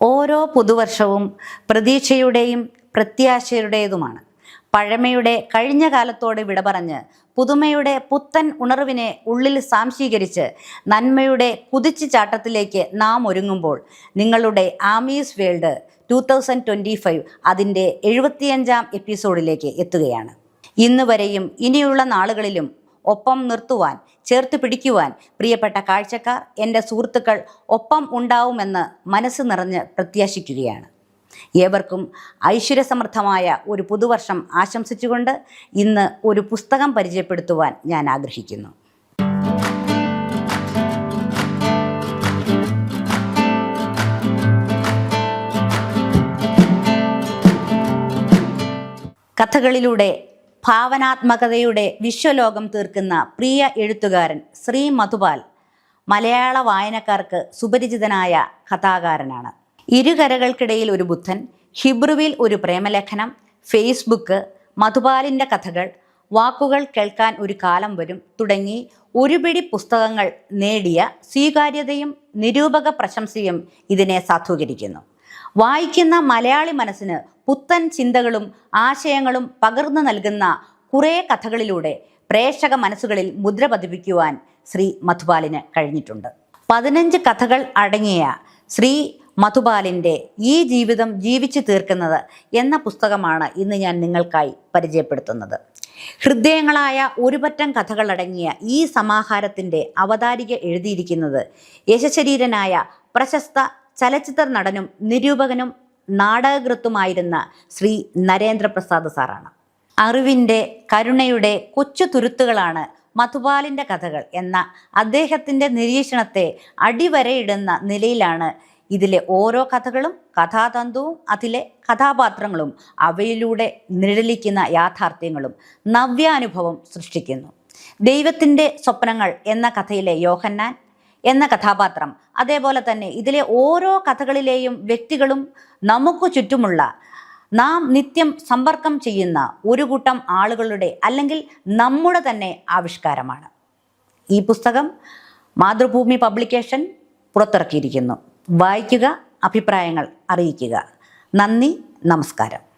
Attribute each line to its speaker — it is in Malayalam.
Speaker 1: ഓരോ പുതുവർഷവും പ്രതീക്ഷയുടെയും പ്രത്യാശയുടേതുമാണ്. പഴമയുടെ കഴിഞ്ഞ കാലത്തോട് വിട പറഞ്ഞ് പുതുമയുടെ പുത്തൻ ഉണർവിനെ ഉള്ളിൽ സാംശീകരിച്ച് നന്മയുടെ കുതിച്ചു ചാട്ടത്തിലേക്ക് നാം ഒരുങ്ങുമ്പോൾ നിങ്ങളുടെ Ami's world two thousand twenty five അതിന്റെ എഴുപത്തിയഞ്ചാം എപ്പിസോഡിലേക്ക് എത്തുകയാണ്. ഇന്ന് വരെയും ഇനിയുള്ള നാളുകളിലും ഒപ്പം നിർത്തുവാൻ ചേർത്ത് പിടിക്കുവാൻ പ്രിയപ്പെട്ട കാഴ്ചക്കാർ എന്റെ സുഹൃത്തുക്കൾ ഒപ്പം ഉണ്ടാവുമെന്ന് മനസ്സ് നിറഞ്ഞ് പ്രത്യാശിക്കുകയാണ്. ഏവർക്കും ഐശ്വര്യസമൃദ്ധമായ ഒരു പുതുവർഷം ആശംസിച്ചുകൊണ്ട് ഇന്ന് ഒരു പുസ്തകം പരിചയപ്പെടുത്തുവാൻ ഞാൻ ആഗ്രഹിക്കുന്നു. കഥകളിലൂടെ ഭാവനാത്മകതയുടെ വിശ്വലോകം തീർക്കുന്ന പ്രിയ എഴുത്തുകാരൻ ശ്രീ മധുപാൽ മലയാള വായനക്കാർക്ക് സുപരിചിതനായ കഥാകാരനാണ്. ഇരുകരകൾക്കിടയിൽ ഒരു ബുദ്ധൻ ഹിബ്രുവിൽ ഒരു പ്രേമലേഖനം ഫേസ്ബുക്ക് മധുപാലിന്റെ കഥകൾ വാക്കുകൾ കേൾക്കാൻ ഒരു കാലം വരും തുടങ്ങി ഒരുപിടി പുസ്തകങ്ങൾ നേടിയ സ്വീകാര്യതയും നിരൂപക പ്രശംസയും ഇതിനെ സാധൂകരിക്കുന്നു. വായിക്കുന്ന മലയാളി മനസ്സിന് പുത്തൻ ചിന്തകളും ആശയങ്ങളും പകർന്നു നൽകുന്ന കുറേ കഥകളിലൂടെ പ്രേക്ഷക മനസ്സുകളിൽ മുദ്ര പതിപ്പിക്കുവാൻ ശ്രീ മധുപാലിന് കഴിഞ്ഞിട്ടുണ്ട്. പതിനഞ്ച് കഥകൾ അടങ്ങിയ ശ്രീ മധുപാലിന്റെ ഈ ജീവിതം ജീവിച്ചു തീർക്കുന്നത് എന്ന പുസ്തകമാണ് ഇന്ന് ഞാൻ നിങ്ങൾക്കായി പരിചയപ്പെടുത്തുന്നത്. ഹൃദയങ്ങളായ ഒരുപറ്റം കഥകളടങ്ങിയ ഈ സമാഹാരത്തിന്റെ അവതാരിക എഴുതിയിരിക്കുന്നത് യശശരീരനായ പ്രശസ്ത ചലച്ചിത്ര നടനും നിരൂപകനും നാടകകൃത്തുമായിരുന്ന ശ്രീ നരേന്ദ്രപ്രസാദ് സാറാണ്. അറിവിന്റെ കരുണയുടെ കൊച്ചു തുരുത്തുകളാണ് മധുപാലിന്റെ കഥകൾ എന്ന അദ്ദേഹത്തിന്റെ നിരീക്ഷണത്തെ അടിവരയിടുന്ന നിലയിലാണ് ഇതിലെ ഓരോ കഥകളും കഥാതന്തുവും അതിലെ കഥാപാത്രങ്ങളും അവയിലൂടെ നിഴലിക്കുന്ന യാഥാർത്ഥ്യങ്ങളും നവ്യാനുഭവം സൃഷ്ടിക്കുന്നു. ദൈവത്തിന്റെ സ്വപ്നങ്ങൾ എന്ന കഥയിലെ യോഹന്നാൻ എന്ന കഥാപാത്രം. അതേപോലെ തന്നെ ഇതിലെ ഓരോ കഥകളിലെയും വ്യക്തികളും നമുക്ക് ചുറ്റുമുള്ള നാം നിത്യം സമ്പർക്കം ചെയ്യുന്ന ഒരു കൂട്ടം ആളുകളുടെ അല്ലെങ്കിൽ നമ്മുടെ തന്നെ ആവിഷ്കാരമാണ്. ഈ പുസ്തകം മാതൃഭൂമി പബ്ലിക്കേഷൻ പുറത്തിറക്കിയിരിക്കുന്നു. വായിക്കുക അഭിപ്രായങ്ങൾ അറിയിക്കുക. നന്ദി നമസ്കാരം.